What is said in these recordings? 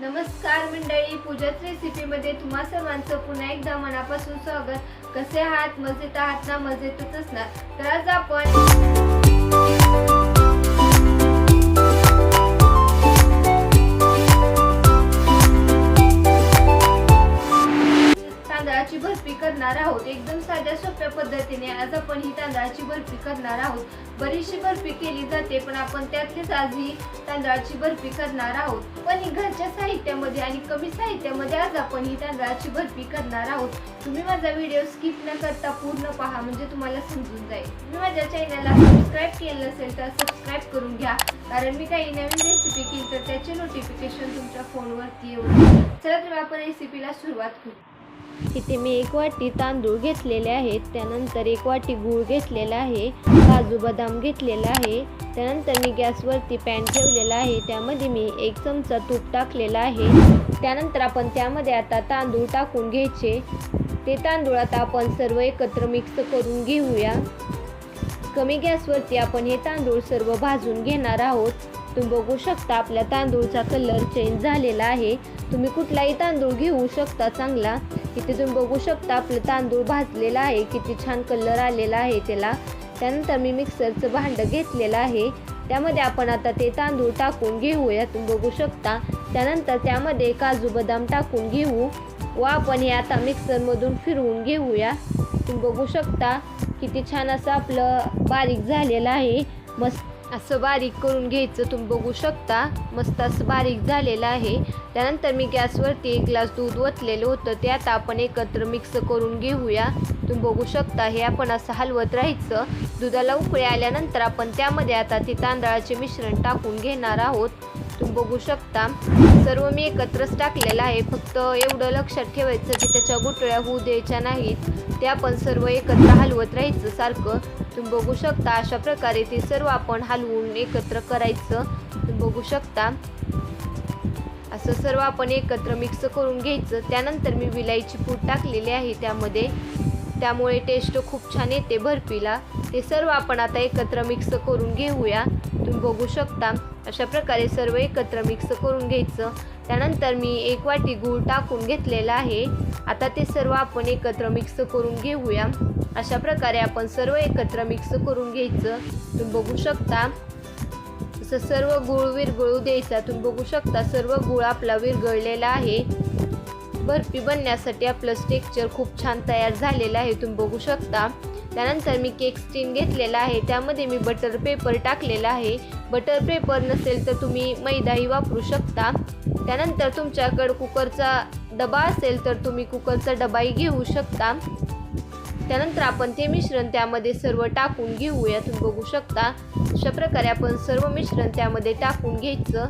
नमस्कार मंडळी पूजाच रेसिपीमध्ये तुम्हा सर्वांचं पुन्हा एकदा मनापासून स्वागत. कसे आहात? मजेत आहात ना? मजेतच असणार. तर आज आपण तांदळाची बर्फी करणार आहोत. एकदम साध्या सोप्या पद्धतीने आज आपण ही तांदळाची बर्फी करणार आहोत. बरीचशी बर्फी केली जाते पण आपण त्यातलीच आज ही तांदळाची बर्फी करणार आहोत. पण ही घरच्या साहित्यामध्ये आणि कमी साहित्यामध्ये आज आपण ही तांदळाची बर्फी करणार आहोत. तुम्ही माझा व्हिडिओ स्किप न करता पूर्ण पहा म्हणजे तुम्हाला समजून जाईल. तुम्ही माझ्या चॅनलला सबस्क्राईब केलं नसेल तर सबस्क्राईब करून घ्या. कारण मी काही नवीन रेसिपी केली तर त्याचे नोटिफिकेशन तुमच्या फोनवरती येऊ चला तर आपण रेसिपीला सुरुवात करू. इथे मी एक वाटी तांदूळ घेतलेले आहेत. त्यानंतर एक वाटी गूळ घेतलेला आहे. काजू बदाम घेतलेला आहे. त्यानंतर मी गॅसवरती पॅन ठेवलेला आहे. त्यामध्ये मी एक चमचा तूप टाकलेला आहे. त्यानंतर आपण त्यामध्ये आता तांदूळ टाकून घ्यायचे. ते तांदूळ आता आपण सर्व एकत्र मिक्स करून घेऊया. कमी गॅसवरती आपण हे तांदूळ सर्व भाजून घेणार आहोत. तुम्ही बघू शकता आपल्या तांदूळचा कलर चेंज झालेला आहे. तुम्ही कुठलाही तांदूळ घेऊ शकता चांगला. इथे तुम्ही बघू शकता आपलं तांदूळ भाजलेला आहे किती छान कलर आलेला आहे त्याला. त्यानंतर मी मिक्सरचं भांडं घेतलेलं आहे. त्यामध्ये आपण आता ते तांदूळ टाकून घेऊया तुम्ही बघू शकता. त्यानंतर त्यामध्ये काजू बदाम टाकून घेऊ. व आपण हे आता मिक्सरमधून फिरवून घेऊया. तुम्ही बघू शकता किती छान असं आपलं बारीक झालेलं आहे. मस्त असं बारीक करून घ्यायचं तुम्ही बघू शकता. मस्त असं बारीक झालेलं आहे. त्यानंतर मी गॅसवरती एक ग्लास दूध ओतलेलं होतं. ते आता आपण एकत्र मिक्स करून घेऊया. तुम्ही बघू शकता हे आपण असं हलवत राहायचं. दुधाला उकळी आल्यानंतर आपण त्यामध्ये आता ते तांदळाचे मिश्रण टाकून घेणार आहोत. तुम्ही बघू शकता. सर्व मी एकत्रच टाकलेलं आहे. फक्त एवढं लक्षात ठेवायचं की त्याच्या गुटळ्या होऊ द्यायच्या नाहीत. ते आपण सर्व एकत्र हलवत राहायचं सारखं. तुम्ही बघू शकता अशा प्रकारे ते सर्व आपण हलवून एकत्र करायचं. तुम्ही बघू शकता. असं सर्व आपण एकत्र मिक्स करून घ्यायचं. त्यानंतर मी विलायची पूड टाकलेली आहे त्यामध्ये. त्यामुळे टेस्ट खूप छान येते बर्फीला. ते सर्व आपण आता एकत्र मिक्स करून घेऊया. तुम्ही बघू शकता. अशा प्रकारे सर्व एकत्र मिक्स करून घ्यायचं. त्यानंतर मी एक वाटी गूळ टाकून घेतलेला आहे. आता ते सर्व आपण एकत्र मिक्स करून घेऊया. अशा प्रकारे आपण सर्व एकत्र मिक्स करून घ्यायचं. तुम्ही बघू शकता. असं सर्व गूळ विरघळू द्यायचा. तुम्ही बघू शकता सर्व गूळ आपला विरघळलेला आहे. बर्फी बनण्यासाठी आपलं स्टेक्चर खूप छान तयार झालेलं आहे. तुम्ही बघू शकता. त्यानंतर मी केक स्टीन घेतलेला आहे. त्यामध्ये मी बटर पेपर टाकलेला आहे. बटर पेपर नसेल तर तुम्ही मैदाही वापरू शकता. त्यानंतर तुमच्याकडं कुकरचा डबा असेल तर तुम्ही कुकरचा डबाही घेऊ शकता. त्यानंतर आपण ते मिश्रण त्यामध्ये सर्व टाकून घेऊया तुम्ही बघू शकता अशा प्रकारे आपण सर्व मिश्रण त्यामध्ये टाकून घ्यायचं.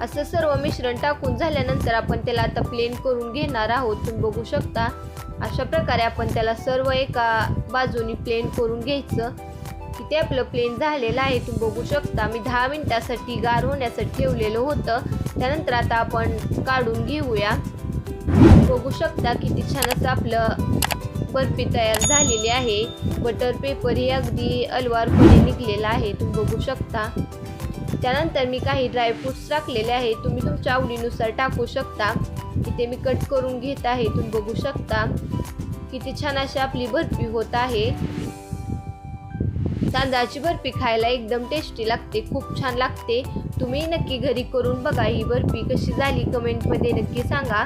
असं सर्व मिश्रण टाकून झाल्यानंतर आपण त्याला आता प्लेन करून घेणार आहोत. तुम्ही बघू शकता. अशा प्रकारे आपण त्याला सर्व एका बाजूनी प्लेन करून घ्यायचं. तिथे आपलं प्लेन झालेलं आहे तुम्ही बघू शकता. मी दहा मिनटासाठी गार होण्यासाठी ठेवलेलं होतं. त्यानंतर आता आपण काढून घेऊया. बघू शकता किती छान असं आपलं बर्फी तयार झालेली आहे. बटर पेपर हे अगदी अलवारपणे निघलेला आहे. तुम्ही बघू शकता. त्यानंतर मी काही ड्रायफ्रुट्स टाकलेले आहे तुम्ही तुमच्या आवडीनुसार टाकू शकता. इथे मी कट करून घेत आहे. तुम्ही बघू शकता किती छान अशी आपली बर्फी होत आहे. तांदळाची बर्फी खायला एकदम टेस्टी लागते खूप छान लागते. तुम्ही नक्की घरी करून बघा ही बर्फी कशी झाली. कमेंटमध्ये नक्की सांगा.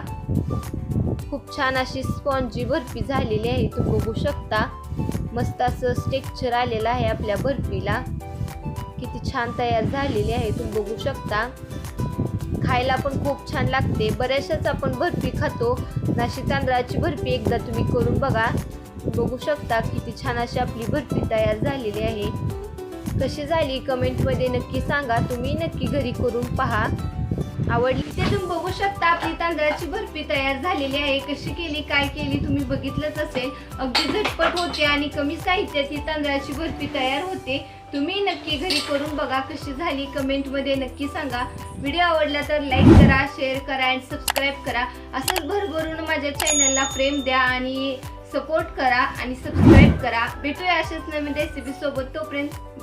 खूप छान अशी स्पॉन्जी बर्फी झालेली आहे. तुम्ही बघू शकता. मस्त असं स्टेक्चर आलेलं आहे आपल्या बर्फीला. किती छान तयार झालेली आहे. तुम्ही बघू शकता. खायला पण खूप छान लागते. बऱ्याचशाच आपण बर्फी खातो. नाशिक तांदळाची बर्फी एकदा तुम्ही करून बघा. बघू शकता किती छान अशी आपली बर्फी तयार झालेली आहे. कशी झाली? कमेंटमध्ये नक्की सांगा. तुम्ही नक्की घरी करून पहा. आवडली ते तुम्ही बघू शकता. आपली तांदळाची बर्फी तयार झालेली आहे. कशी केली काय केली तुम्ही बघितलंच असेल. अगदी झटपट होते आणि कमी साहित्यात ही तांदळाची बर्फी तयार होते. तुम्ही नक्की घरी करून बघा कशी झाली. कमेंटमध्ये नक्की सांगा. व्हिडिओ आवडला तर लाईक करा शेअर करा अँड सबस्क्राईब करा. असंच भरभरून माझ्या चॅनलला प्रेम द्या आणि सपोर्ट करा आणि सबस्क्राईब करा. भेटूया अशाच नवीन रेसिपी सोबत. तोपर्यंत